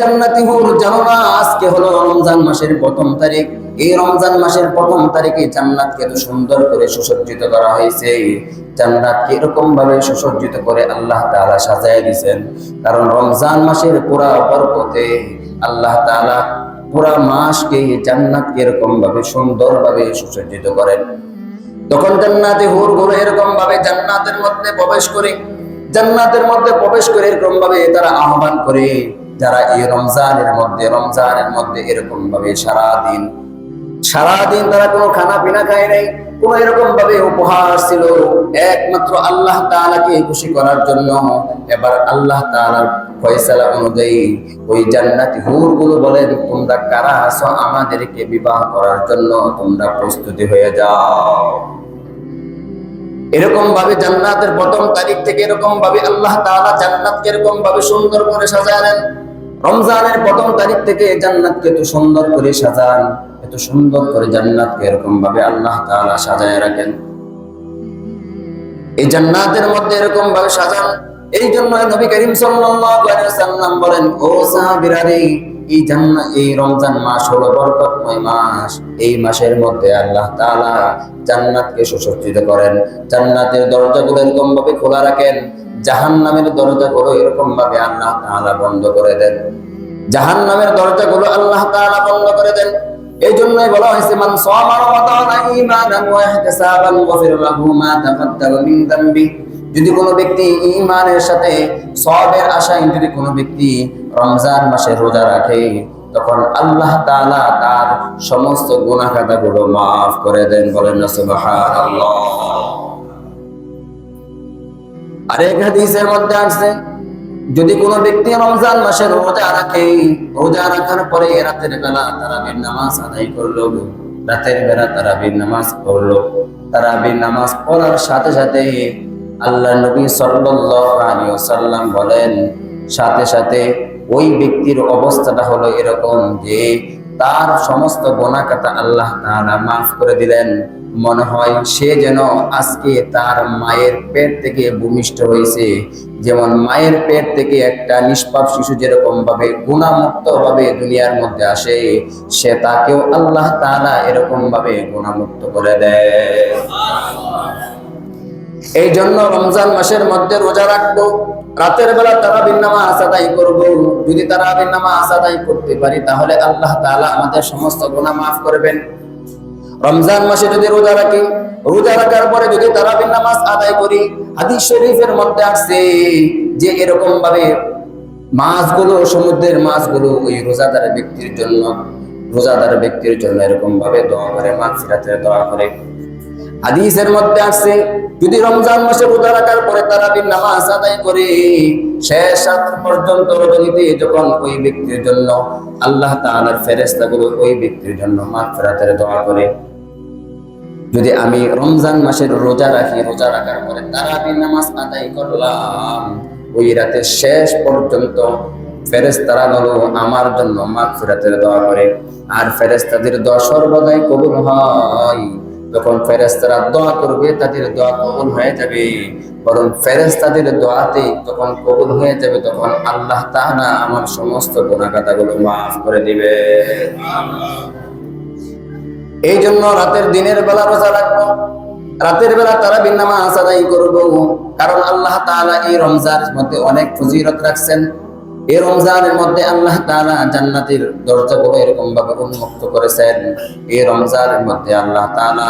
জান্নাতি রমজান মাসের প্রথম তারিখ। এই রমজান মাসের প্রথম তারিখে সুন্দর করে সুসজ্জিত করা হয়েছে। আল্লাহ সাজায় কারণ রমজান মাসের পুরা বরকতে আল্লাহ তাআলা পুরা মাসকে জান্নাতকে এরকম ভাবে সুন্দর ভাবে সুসজ্জিত করেন। তখন জান্নাতে হুরগুলো এরকম ভাবে জান্নাতের মধ্যে প্রবেশ করে, জান্নাতের মধ্যে প্রবেশ করে এরকম ভাবে তারা আহ্বান করে যারা এই রমজানের মধ্যে রমজানের মধ্যে এরকম ভাবে সারাদিন সারাদিন তারা কোনো খানা পিনা খায় নাই, কোন এরকম ভাবে উপহার ছিল, একমাত্র আল্লাহ তাআলাকে খুশি করার জন্য। এবার আল্লাহ তাআলার ফয়সালা অনুযায়ী ওই জান্নাতি হুরগুলো বলেন, তোমরা কারা আছো আমাদেরকে বিবাহ করার জন্য? তোমরা প্রস্তুতি হয়ে যাও। এরকম ভাবে জান্নাতের প্রথম তারিখ থেকে এরকম ভাবে আল্লাহ তাআলা জান্নাতকে এরকম ভাবে সুন্দর করে সাজালেন। রমজানের প্রথম তারিখ থেকে জান্নাতকে এত সুন্দর করে সাজান, এত সুন্দর করে জান্নাতকে এরকম ভাবে আল্লাহ তাআলা সাজায় রাখেন। এই জান্নাতের মধ্যে এরকম ভাবে সাজান। এই জন্য নবী করিম সাল্লাল্লাহু আলাইহি ওয়াসাল্লাম বলেন, ও সাহাবীরা রে এই জান্নাত এই রমজান মাস হলো বরকতময় মাস। এই মাসের মধ্যে আল্লাহ তাআলা জান্নাতকে সুসজ্জিত করেন। জান্নাতের দরজাগুলো এরকম ভাবে খোলা রাখেন। জাহান্নামের দরজাগুলো এরকম ভাবে আল্লাহ তাআলা বন্ধ করে দেন। জাহান্নামের দরজাগুলো আল্লাহ তাআলা বন্ধ করে দেন। এই জন্যই বলা হয়েছে, মান সামা রমাদান ঈমানান ওয়া ইহতিসাবান গফির লাহু মা তাকাদ্দামা মিন যামবি যদি কোনো ব্যক্তি ঈমানের সাথে সওয়াবের আশায় যদি কোনো ব্যক্তি রমজান মাসে রোজা রাখে, তখন আল্লাহ তাআলা তার সমস্ত গুনাহ খাতাগুলো maaf করে দেন। বলেন সুবহানাল্লাহ। আরেক হাদিসের মধ্যে আছে, যদি কোনো ব্যক্তি রমজান মাসে রোজা রাখে, রোজা রাখার পরে রাতের বেলা তারাবির নামাজ আদায় করল, রাতের বেলা তারাবির নামাজ পড়ল। তারাবির নামাজ পড়ার সাথে সাথে আল্লাহ নবী আলাইহি বলেন, সাথে সাথে ওই ব্যক্তির অবস্থাটা হলো এরকম যে তার সমস্ত গোনাকাতা আল্লাহ তাআলা মাফ করে দিলেন। মনে হয় সে যেন আজকে তার মায়ের পেট থেকে ভূমিষ্ঠ হয়েছে। যেমন মায়ের পেট থেকে একটা নিষ্পাপ শিশু যেরকম ভাবে গুণামুক্ত ভাবে দুনিয়ার মধ্যে আসে, সে তাকেও আল্লাহ তারা এরকম ভাবে গুণামুক্ত করে দেয়। এই জন্য রমজান মাসের মধ্যে রোজা রাখব। রাতের বেলা তারাবির নামাজ আদায় করব। যদি তারাবির নামাজ আদায় করতে পারি, তাহলে আল্লাহ তাআলা আমাদের সমস্ত গুনাহ মাফ করবেন। রমজান মাসে যদি রোজা রাখি, রোজা রাখার পরে যদি তারাবির নামাজ আদায় করি, হাদিস শরীফের মধ্যে আসছে যে এরকম ভাবে মাছগুলো, সমুদ্রের মাছগুলো ওই রোজাদার ব্যক্তির জন্য, রোজাদার ব্যক্তির জন্য এরকম ভাবে দোয়া করে, মাগফিরাতের দোয়া করে। হাদিসের মধ্যে আসছে যদি রমজান মাসে রোজা রাখার পরে তারাবির নামাজ আদায় করে, শেষ রাত পর্যন্ত রজনীতে যখন ওই ব্যক্তির জন্য, আল্লাহ তাআলার ফেরেশতাগুলো ওই ব্যক্তির জন্য মাগফিরাতের দোয়া করে। যদি আমি রমজান মাসের রোজা রাখি, রোজা রাখার পরে তারাবির নামাজ আদায় করলাম, ওই রাতের শেষ পর্যন্ত ফেরেস্তারা গেল আমার জন্য মাগফিরাতের দোয়া করে। আর ফেরেস্তাদের দোয়া সর্বদাই কবুল হয়। যখন ফেরেস্তারা দোয়া করবে, তাদের দোয়া কবুল হয়ে যাবে। বরং ফেরেস্তাদের দোয়াতে তখন কবুল হয়ে যাবে, তখন আল্লাহ তাআলা আমার সমস্ত গুনাহগাতাগুলো মাফ করে দিবে। এই জন্য রাতের দিনের বেলা রোজা রাখব, রাতের বেলা তারা নামাজ আদায় করব। কারণ আল্লাহ তাআলা এই রমজানের মধ্যে অনেক ফজিলত রাখছেন। এই রমজানের মধ্যে আল্লাহ তাআলা জান্নাতের দরজাগুলো এরকম ভাবে উন্মুক্ত করেছেন। এই রমজানের মধ্যে আল্লাহ তাআলা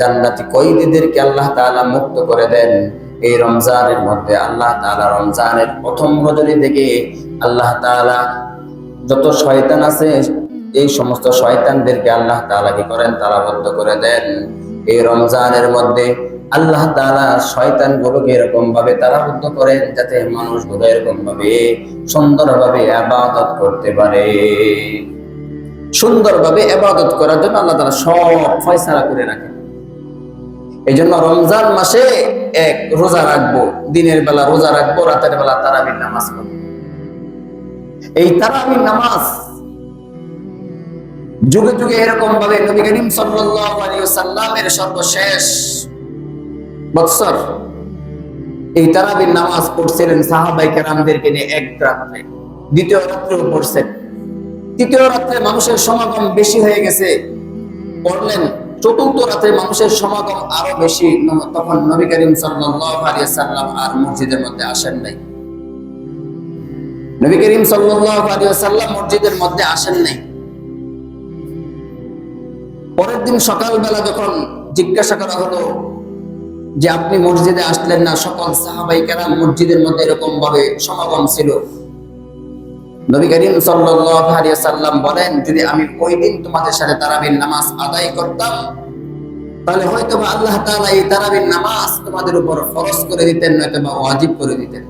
জান্নাতি কয়েদিদেরকে আল্লাহ তাআলা মুক্ত করে দেন। এই রমজানের মধ্যে আল্লাহ তাআলা রমজানের প্রথম রজনী থেকে আল্লাহ তাআলা যত শয়তান আছে, এই সমস্ত শয়তানদেরকে আল্লাহ তাআলা কি করেন তালাবদ্ধ করে দেন। এই রমজানের মধ্যে আল্লাহ তাআলা শয়তান গুলোকে এরকম ভাবে তালাবদ্ধ করেন যাতে মানুষগুলো এরকম ভাবে সুন্দরভাবে আবাদত করতে পারে। সুন্দরভাবে আবাদত করার জন্য আল্লাহ তাআলা সব ফয়সালা করে রাখেন। এই জন্য রমজান মাসে এক রোজা রাখব, দিনের বেলা রোজা রাখব, রাতের বেলা তারাবির নামাজ পড়ব। এই তারাবির নামাজ যুগে যুগে এরকম ভাবে নবী করিম ওয়াসাল্লামের সর্বশেষ বৎসর এই তারাবির নামাজ পড়ছিলেন সাহাবাই কেরামদেরকে নিয়ে এক রাত্রে দ্বিতীয় রাত্রেও পড়ছেন। তৃতীয় রাত্রে মানুষের সমাগম বেশি হয়ে গেছে। পড়লেন চতুর্থ রাত্রে মানুষের সমাগম আরও বেশি। তখন নবী করিম সাল্লাম আর মসজিদের মধ্যে আসেন নাই। নবী করিম সাল্লাম মসজিদের মধ্যে আসেন নাই। পরের দিন সকালবেলা যখন জিজ্ঞাসা করা হলো যে আপনি মসজিদে আসলেন না, সকল সাহাবাই কেরাম মসজিদের মধ্যে এরকম ভাবে সমাগম ছিল। নবী করিম সাল্লাম বলেন, যদি আমি ওই দিন তোমাদের সাথে তারাবির নামাজ আদায় করতাম, তাহলে হয়তো বা আল্লাহ তাআলা এই তারাবির নামাজ তোমাদের উপর ফরজ করে দিতেন নয়তো বা ওয়াজিব করে দিতেন।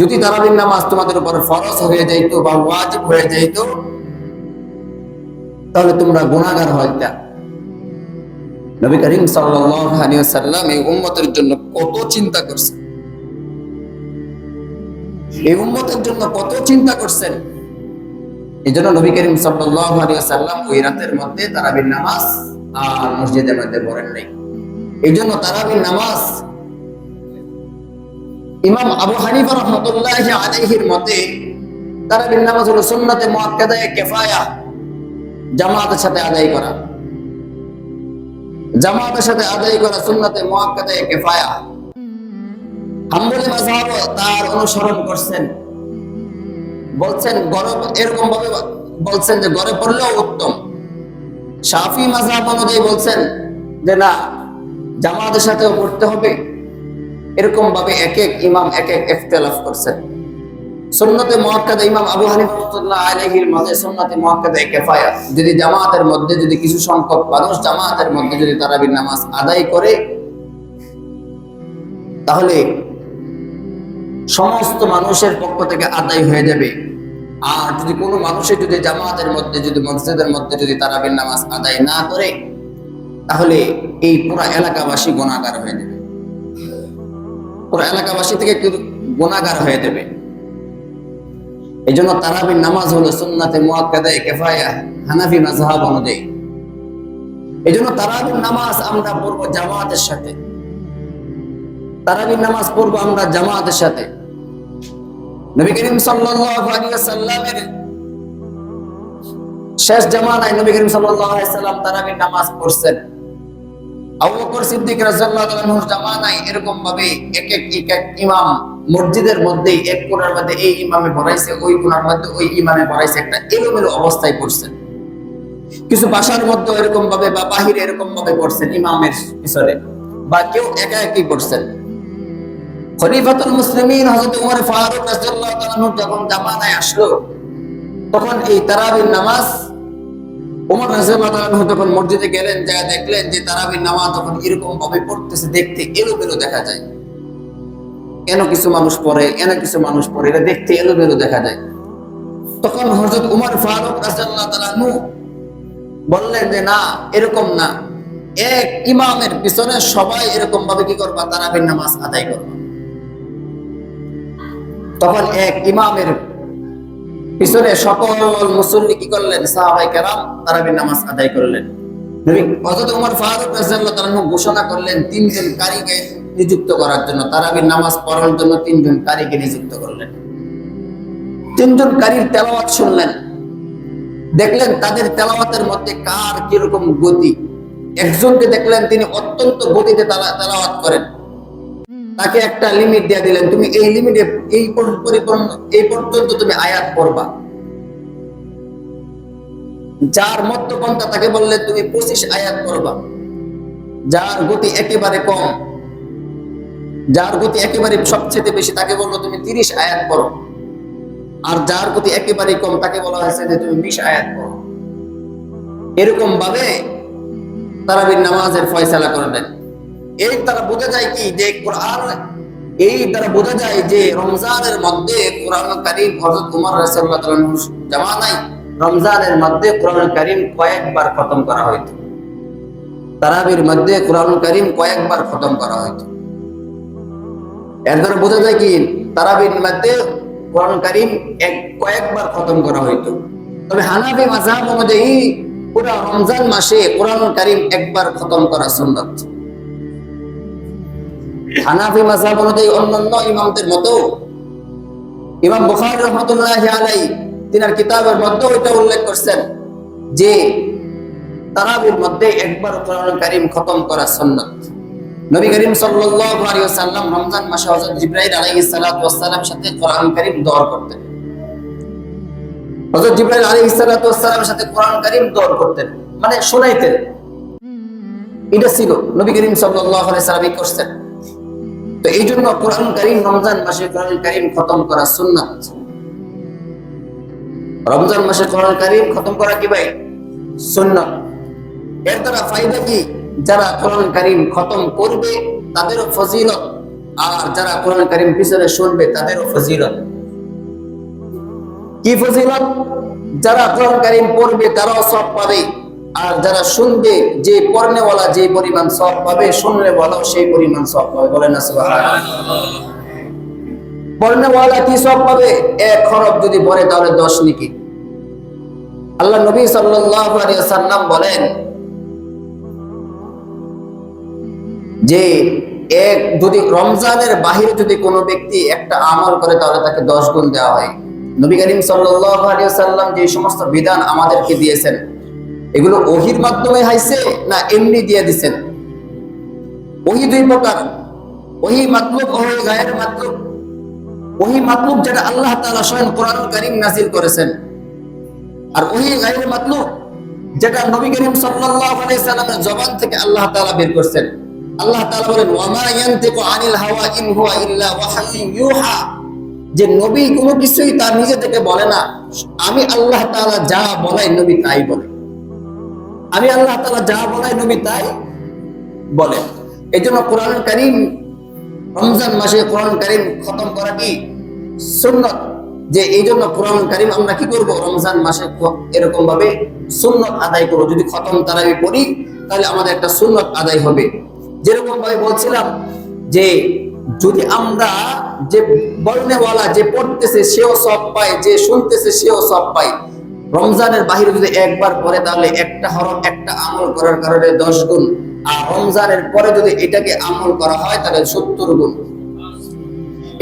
যদি তারাবির নামাজ তোমাদের উপর ফরজ হয়ে যাইতো বা ওয়াজিব হয়ে যাইতো, তাহলে তোমরা গুনাহগার হইতা। নবী করিম সাল্লাম এই উম্মতের জন্য কত চিন্তা করছেন? এই উম্মতের জন্য কত চিন্তা করছেন? এই জন্য নবী করিম সাল্লাম ওই রাতের মধ্যে তারাবির নামাজ আর মসজিদের মধ্যে পড়েন নাই। এই জন্য তারাবির নামাজ ইমাম আবু হানিফা রহমতুল্লাহ আলাইহির মতে তারাবির নামাজ হলো সুন্নাতে মুআক্কাদায়ে কিফায়া, জামাতের সাথে আদায় করা। জামাতের সাথে আদায় করা সুন্নাতে মুআক্কাদায়ে কিফায়া। হাম্বলি মাযহাব তার অনুসরণ করছেন। বলছেন গরম এরকম ভাবে বলছেন যে গড়ে পড়লেও উত্তম। শাফি মাযহাব অনুযায়ী বলছেন যে, না, জামাতের সাথেও পড়তে হবে। এরকম ভাবে এক এক ইমাম এক এক ইখতিলাফ করছেন। সুন্নতে মুআক্কাদা ইমাম আবু হানিফা মতে সুন্নতে মুআক্কাদা কিফায়া যদি জামাতের মধ্যে যদি কিছু সংখ্যক মানুষ জামাতের মধ্যে যদি তারাবির নামাজ আদায় করে, তাহলে সমস্ত মানুষের পক্ষ থেকে আদায় হয়ে যাবে। আর যদি কোনো মানুষের যদি জামাতের মধ্যে যদি মসজিদের মধ্যে যদি তারাবির নামাজ আদায় না করে, তাহলে এই পুরা এলাকাবাসী গুণাগার হয়ে যাবে। পুরা এলাকাবাসী থেকে গুণাগার হয়ে যাবে। এই জন্য তারাবির নামাজ হলো সুন্নাতে মুআক্কাদায়ে কিফায়া, হানাফি মাযহাব অনুযায়ী। এই জন্য তারাবির নামাজ আমরা পড়ব জামাতের সাথে। তারাবির নামাজ পড়ব আমরা জামাতের সাথে। নবী করিম সাল্লাল্লাহু আলাইহি ওয়াসাল্লামের শেষ জামানায় নবী করিম সাল্লাল্লাহু আলাইহি সাল্লাম তারাবির নামাজ পড়ছেন। আবু বকর সিদ্দিক রাদিয়াল্লাহু তাআলার জামানায় এরকম ভাবে এক এক এক ইমাম মসজিদের মধ্যেই এক কোণার মধ্যে এই ইমামে পড়াইছে ওই কোণার মধ্যে ওই ইমামে পড়াইছে একটা এলোমেলো অবস্থায় পড়ছেন কিছু বাসার মধ্যে এরকম ভাবে বা বাহিরে এরকম ভাবে পড়ছেন ইমামের পিছনে, বা কেউ একা একই পড়ছেন। খলিফাতুল মুসলিমিন হযরত ফারুক রাদিয়াল্লাহু তাআলা যখন জামানায় আসলো, তখন এই তারাবির নামাজ ওমর রাদিয়াল্লাহু তাআলা মসজিদে গেলেন, যা দেখলেন যে তারাবির নামাজ তখন এরকম ভাবে পড়তেছে, দেখতে এলোমেলো দেখা যায়। এন কিছু মানুষ পড়ে, এন কিছু মানুষ পড়ে, এটা দেখতে এলোমেলো দেখা যায়। তখন হযরত ওমর ফারুক তাআলা বললেন যে, না, এরকম না। এক ইমামের পিছনে সবাই এরকম ভাবে কি করবা? তারাবির নামাজ আদায় করবা। তখন এক ইমামের পিছনে সকল মুসল্লি কি করলেন? সাহাবাই কেরাম তারাবির নামাজ আদায় করলেন। নবী হযরত ফারুক তাআলা ঘোষণা করলেন, তিনজন কারীকে নিযুক্ত করার জন্য। তারাবির নামাজ পড়ার জন্য তিনজন কারীকে নিযুক্ত করলেন। তিনজন কারীর তেলাওয়াত শুনলেন। দেখলেন তাদের তেলাওয়াতের মধ্যে কার কীরকম গতি। একজনকে দেখলেন তিনি অত্যন্ত গতিতে তেলাওয়াত করেন। তাকে একটা লিমিট দিয়ে দিলেন, তুমি এই লিমিটে এই পরিপূর্ণ, এই পর্যন্ত তুমি আয়াত পড়বা। যার মধ্যপন্থা তাকে বললে, তুমি পঁচিশ আয়াত পড়বা। যার গতি একেবারে কম যার গতি একেবারে সবচেয়ে বেশি, তাকে বলল, তুমি তিরিশ আয়াত পড়ো। আর যার গতি একেবারে কম, তাকে বলা হয়েছে যে, তুমি বিশ আয়াত পড়ো। এরকম ভাবে তারাবির নামাজের ফয়সালা করলেন এই তারা বোঝা যায় কি, যে কোরআন, এই দ্বারা বোঝা যায় যে রমজানের মধ্যে কোরআন কারিম হযরত উমর তাআলা জামানায় রমজানের মধ্যে কোরআন কারিম কয়েকবার খতম করা হইতো। তারাবির মধ্যে কোরআন কারিম কয়েকবার খতম করা হইতো। এর দ্বারা বোঝা যায় কি, তারাবির মধ্যে কোরআন কারিম এক, কয়েকবার খতম করা হইতো। তবে হানাফি মাযহাব অনুযায়ী পুরা রমজান মাসে কোরআন কারিম একবার খতম করা সুন্নাত। হানাফি মাযহাব অনুযায়ী অন্যান্য ইমামদের মতো, ইমাম বুখারী রহমতুল্লাহ আলাই তিনার কিতাবের মধ্যে ওইটা উল্লেখ করছেন যে, তারাবির মধ্যে একবার কোরআন কারীম খতম করা সুন্নাত। নবী করিম সাল্লাল্লাহু আলাইহি ওয়াসাল্লাম রমজান মাসে হযরত জিবরাইল আলাইহিস সালাতু ওয়াস সালাম সাথে কোরআন কারীম দৌড় করতেন। হযরত জিবরাইল আলাইহিস সালাতু ওয়াস সালামের সাথে কোরআন কারীম দৌড় করতেন মানে শোনাইতেন। এটা ছিল নবী করিম সাল্লাল্লাহু আলাইহি সাল্লাম করছেন। তো এই জন্য কোরআন কারীম, রমজান মাসে কোরআন কারীম খতম করা সুন্নাত। রমজান মাসে কোরআন কারীম খতম করা কি ভাই? সুন্নাত। এর দ্বারা ফায়দা কি? যারা কোরআন কারীম খতম করবে, তাদেরও ফজিলত। আর যারা কোরআন কারীম পিছনে শুনবে তাদেরও ফজিলত। কি ফজিলত? যারা কোরআন কারীম পড়বে, তারাও সব পাবে। আর যারা শুনবে, যে পড়নেওয়ালা যে পরিমাণ সব পাবে, শুননেওয়ালাও সেই পরিমাণ সব পাবে। বলেন না পড়নেওয়ালা কি সব পাবে? এক খরব যদি পড়ে, তাহলে দশ নিকি। আল্লাহ নবী সাল্লাল্লাহু আলাইহি সাল্লাম বলেন যে এক যদি রমজানের বাহিরে যদি কোনো ব্যক্তি একটা আমল করে, তাহলে তাকে দশ গুণ দেওয়া হয়। নবী করিম সাল্লাম যে সমস্ত বিধান আমাদেরকে দিয়েছেন, এগুলো ওহির মাধ্যমে হাইছে না এমনি দিয়ে দিছেন? ওহি দুই প্রকার। ওহি মাতলুব, ওহি গায়ের মাতলুব। ওহি মাতলুব যেটা আল্লাহ তাআলা স্বয়ং কোরআন কারীম নাযিল করেছেন। আর ওহি গায়ের মাতলুক যেটা নবী করিম সাল্লাল্লাহু আলাইহি জবান থেকে আল্লাহ তাআলা বের করছেন। আল্লাহ তাআলা বলেন, ওয়ামা আনিল হাওয়া ইন হুয়া ইল্লা ইউহা। যে নবী কোনো কিছুই তার নিজে থেকে বলে না। আমি আল্লাহ তাআলা যা বলাই নবী তাই বলে। আমি আল্লাহ তাআলা যা বলাই নবী তাই বলে। কোরআন কারীম রমজান মাসে কোরআন খতম করা কি সুন্নত? যে এই জন্য কোরআন কারীম আমরা কি করব? রমজান মাসে এরকম ভাবে সুন্নত আদায় করব। যদি খতম তারাবি পড়ি তাহলে আমাদের একটা সুন্নত আদায় হবে। যেরকম ভাবে বলছিলাম যে যদি আমরা যে বলনেওয়ালা যে পড়তেছে সেও সব পায়, যে শুনতেছে সেও সব পায়। রমজানের বাহিরে যদি একবার পড়ে তাহলে একটা হরফ, একটা আমল করার কারণে দশ গুণ। আর রমজানের পরে যদি এটাকে আমল করা হয় তাহলে সত্তর গুণ।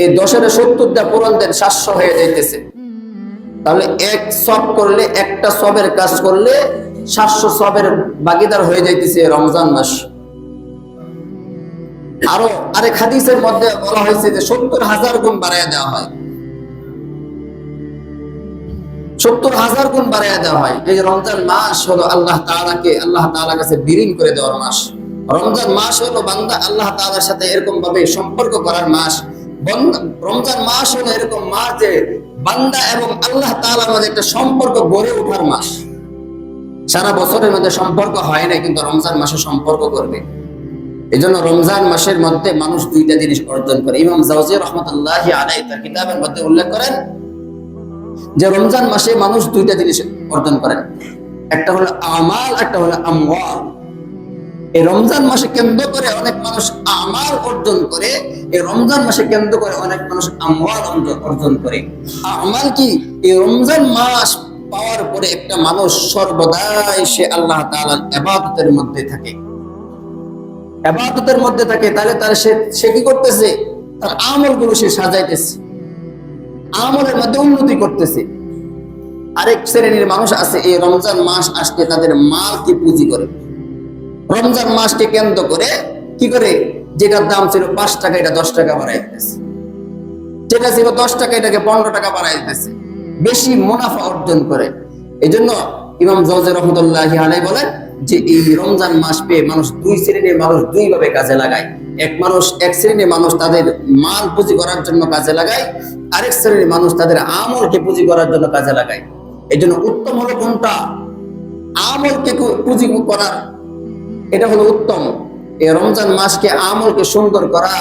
এই দশের সত্তরটা পূরণ দেন, সাতশো হয়ে যাইতেছে। তাহলে এক সব করলে, একটা সবের কাজ করলে সাতশো সবের বাগিদার হয়ে যাইতেছে রমজান মাস। আরও আরেক হাদিসের মধ্যে বলা হয়েছে যে সত্তর হাজার গুণ বাড়াইয়া দেওয়া হয়। সত্তর হাজার গুণ বাড়াইয়া দেওয়া হয়। এই রমজান মাস হলো আল্লাহ তাআলাকে, আল্লাহ তাআলার কাছে বিলীন করে দেওয়ার মাস। রমজান মাস হলো বান্দা আল্লাহ তাআলার সাথে এরকম ভাবে সম্পর্ক করার মাস। রমজান মাস হলো এরকম মাস যে বান্দা এবং আল্লাহ তাআলার মধ্যে একটা সম্পর্ক গড়ে ওঠার মাস। সারা বছরের মধ্যে সম্পর্ক হয় না কিন্তু রমজান মাসে সম্পর্ক করবে। এই জন্য রমজান মাসের মধ্যে মানুষ দুইটা জিনিস অর্জন করে। ইমাম জাউজি রহমতুল্লাহ আলাই তার কিতাবের মধ্যে উল্লেখ করেন যে রমজান মাসে মানুষ দুইটা জিনিস অর্জন করেন। একটা হলো আমাল, একটা হলো আমওয়াল। এই রমজান মাসে কেন্দ্র করে অনেক মানুষ আমাল অর্জন করে, এই রমজান মাসে কেন্দ্র করে অনেক মানুষ আমওয়াল অর্জন- করে। আমাল কি? এই রমজান মাস পাওয়ার পরে একটা মানুষ সর্বদাই সে আল্লাহ তাআলার ইবাদতের মধ্যে থাকে। এবাদতের মধ্যে থাকে, তাহলে তার সে কি করতেছে? তার আমলগুলো সে সাজাইতেছে। আমলের মধ্যে উন্নতি করতেছে। আরেক শ্রেণির মানুষ আছে, এই রমজান মাস আসতে তাদের মালকে পুঁজি করে। রমজান মাসকে কেন্দ্র করে কি করে? যেটার দাম ছিল পাঁচ টাকা, এটা দশ টাকা বাড়াই দিতেছে। যেটা ছিল দশ টাকা, এটাকে পনেরো টাকা বাড়াই দিতেছে। বেশি মুনাফা অর্জন করে। এই জন্য ইমাম জজের রহমতুল্লাহ আলাই বলেন যে এই রমজান মাস পেয়ে মানুষ দুই শ্রেণির মানুষ দুই ভাবে কাজে লাগায়। এক মানুষ, এক শ্রেণির মানুষ তাদের মাল পুঁজি করার জন্য কাজে লাগায়, আরেক শ্রেণির মানুষ তাদের আমলকে পুঁজি করার জন্য কাজে লাগায়। এই জন্য উত্তম হলো কোনটা? আমলকে পুঁজি করার। এটা হলো উত্তম। এই রমজান মাসকে আমলকে সুন্দর করা,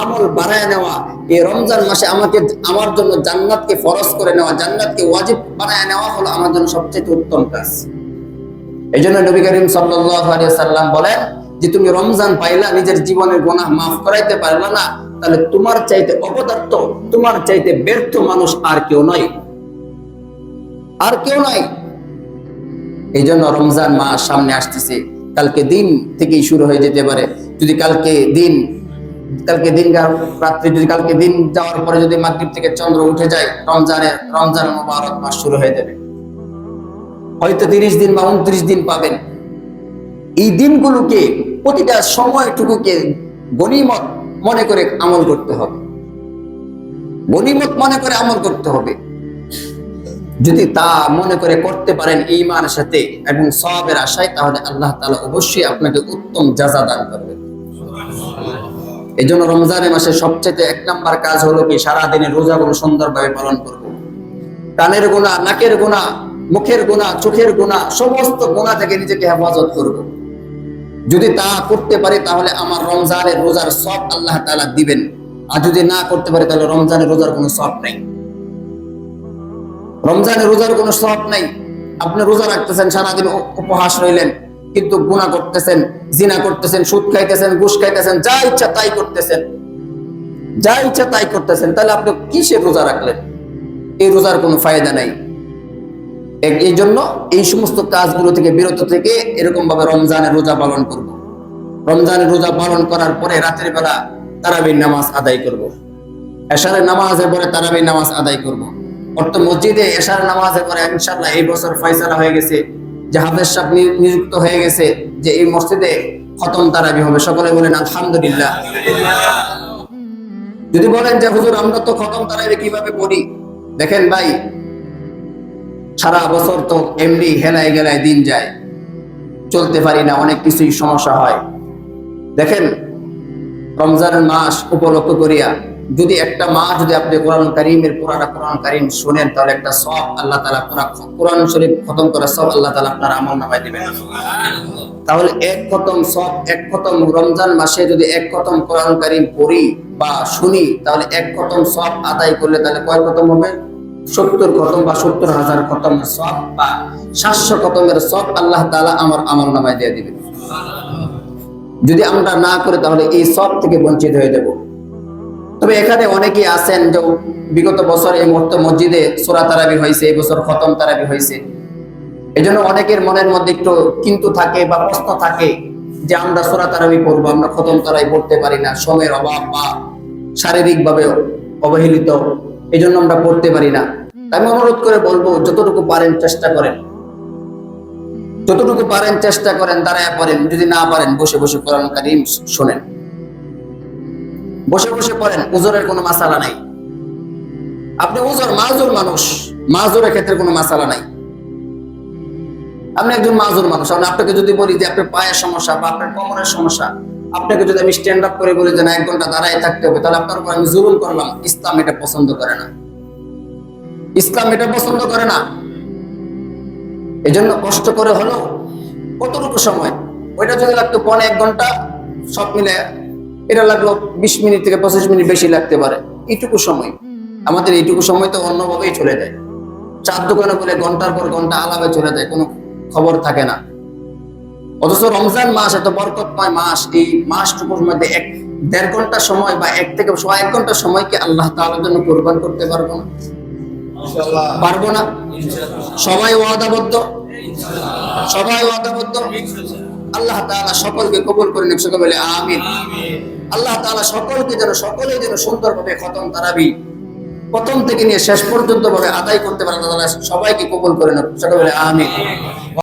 আমল বাড়ায় নেওয়া। এই রমজান মাসে আমাকে, আমার জন্য জান্নাতকে ফরজ করে নেওয়া, জান্নাতকে ওয়াজিব বানায় নেওয়া হলো আমার জন্য সবচেয়ে উত্তম কাজ। এই জন্য নবী করিম সাল্লাম বলেন যে তুমি রমজান পাইলা, নিজের জীবনের গুনাহ মাফ করাইতে পারলা না, তাহলে তোমার চাইতে অপদার্থ, তোমার চাইতে ব্যর্থ মানুষ আর কেউ নয়। আর কেউ নয়। এই জন্য রমজান মাস সামনে আসতেছে। কালকে দিন থেকেই শুরু হয়ে যেতে পারে। যদি কালকে দিন কালকে দিন রাত্রি যদি কালকে দিন যাওয়ার পরে যদি মাগরিব থেকে চন্দ্র উঠে যায়, রমজানের, রমজান মুবারক মাস শুরু হয়ে যাবে। হয়তো তিরিশ দিন বা উনত্রিশ দিন পাবেন। এই দিনগুলোকে প্রতিটা সময়টুকুকে গনিমত মনে করে আমল করতে হবে। গনিমত মনে করে আমল করতে হবে। যদি তা মনে করে করতে পারেন ইমানের সাথে এবং সবের আশায়, তাহলে আল্লাহ তালা অবশ্যই আপনাকে উত্তম যাজা দান করবেন। এই জন্য রমজানের মাসে সবচেয়ে এক নাম্বার কাজ হলো কি সারাদিনে রোজাগুলো সুন্দরভাবে পালন করব। কানের গোনা, নাকের গুণা মুখের গুণা, চোখের গুণা, সমস্ত গুণা থেকে নিজেকে হেফাজত করব। যদি তা করতে পারি, তাহলে আমার রমজানের রোজার সব আল্লাহ তাআলা দিবেন। আর যদি না করতে পারি, তাহলে রমজানের রোজার কোনো সব নেই। রমজানের রোজার কোনো সব নাই। আপনি রোজা রাখতেছেন, সারাদিন উপহাস রইলেন, কিন্তু গুণা করতেছেন, জিনা করতেছেন, সুদ খাইতেছেন, ঘুষ খাইতেছেন, যা ইচ্ছা তাই করতেছেন। যা ইচ্ছা তাই করতেছেন, তাহলে আপনি কিসে রোজা রাখলেন? এই রোজার কোনো ফায়দা নাই। এই জন্য এই সমস্ত কাজগুলো থেকে, বিরত থেকে এরকম ভাবে রমজানের রোজা পালন করব। রমজানের রোজা পালন করার পরে রাতের বেলা তারাবির নামাজ আদায় করব। এশারের নামাজের পরে তারাবির নামাজ আদায় করব। অর্থ মসজিদে এশার নামাজের পরে ইনশাল্লাহ এই বছর ফয়সালা হয়ে গেছে, যে হাফেজ সাহেব নিযুক্ত হয়ে গেছে, যে এই মসজিদে খতম তারাবি হবে সকলে বলেন, আলহামদুলিল্লাহ যদি বলেন যে, হুজুর, আমরা তো খতম তারাবি কীভাবে পড়ি দেখেন ভাই সারা বছর তো এমনি হেলায় গেলায় দিন যায়। চলতে পারি না, অনেক কিছুই সমস্যা হয়। দেখেন, রমজান মাস উপলক্ষ করিয়া যদি একটা মাস যদি আপনি কোরআন কারিমের পুরাটা কোরআন কারিম শুনেন, তাহলে একটা সব আল্লাহ তালা কোরআন শরীফ খতম করা সব আল্লাহ তালা আপনার আমল নামায় দিবেন। তাহলে এক খতম সব, এক খতম রমজান মাসে যদি এক খতম কোরআন কারিম পড়ি বা শুনি, তাহলে এক খতম সব আদায় করলে তাহলে কয় খতম হবে? সত্তর খতম বা সত্তর হাজার খতম সব বা সাতশো খতমের সব আল্লাহ তাআলা আমার আমল নামায় দিয়ে দিবেন। যদি আমরা না করে, তাহলে এই সব থেকে বঞ্চিত হয়ে যাব। তবে এখানে অনেকেই আছেন যে বিগত বছর এই মুহূর্তে মসজিদে সোরা তারাবি হয়েছে, এই বছর খতম তারাবি হয়েছে। এই জন্য অনেকের মনের মধ্যে একটু কিন্তু থাকে বা প্রশ্ন থাকে যে আমরা সোরা তারাবি পড়ব, আমরা খতম তারাই পড়তে পারি না, সময়ের অভাব বা শারীরিক ভাবে অবহেলিত এই জন্য আমরা পড়তে পারি না। আমি অনুরোধ করে বলব, যতটুকু পারেন চেষ্টা করেন। যতটুকু পারেন চেষ্টা করেন, দাঁড়ায় পড়েন, যদি না পারেন বসে বসে কোরআন কারিম শোনেন। বসে বসে পড়েন, উজরের কোনো মাসালা নাই। আপনি উজর মাজুর মানুষ, মাজুরের ক্ষেত্রে কোনো মাসালা নাই। আপনি একজন মাজুর মানুষ, আমি আপনাকে যদি বলি যে আপনার পায়ের সমস্যা বা আপনার কোমরের সমস্যা, আপনাকে যদি আমি স্ট্যান্ড আপ করে বলি যে না, এক ঘণ্টা দাঁড়ায় থাকতে হবে, তাহলে আপনার উপর আমি জুলুম করলাম, ইসলাম এটা পছন্দ করে না। ইসলাম এটা পছন্দ করে না। এই জন্য কষ্ট করে হলো কতটুকু সময়? ওইটা যদি লাগতো পনে এক ঘণ্টা, সব মিলে এটা লাগল বিশ মিনিট থেকে পঁচিশ মিনিট বেশি লাগতে পারে। এইটুকু সময়। আমাদের এইটুকু সময় তো অন্যভাবেই চলে যায়। চার দোকানে বলে ঘণ্টার পর ঘণ্টা আলাপে চলে যায়, কোনো খবর থাকে না। অথচ রমজান মাস এত বরকতময় মাস, এই মাসটুকুর মধ্যে এক দেড় ঘণ্টা সময় বা এক থেকে এক ঘণ্টা সময়কে আল্লাহ তাআলার জন্য কোরবান করতে পারব না। পারব না। সবাই ওয়াদাবদ্ধ। সবাই ওয়াদাবদ্ধ। আল্লাহ তাআলা সকলকে কবুল করে নেব সকলে বলে আমিন। আল্লাহ তাআলা সকলকে যেন সকলে যেন সুন্দরভাবে খতম তারাবি প্রথম থেকে নিয়ে শেষ পর্যন্ত ভাবে আদায় করতে পারে, আল্লাহ তাআলা সবাইকে কবুল করে নেব সকলে বলে আমিন।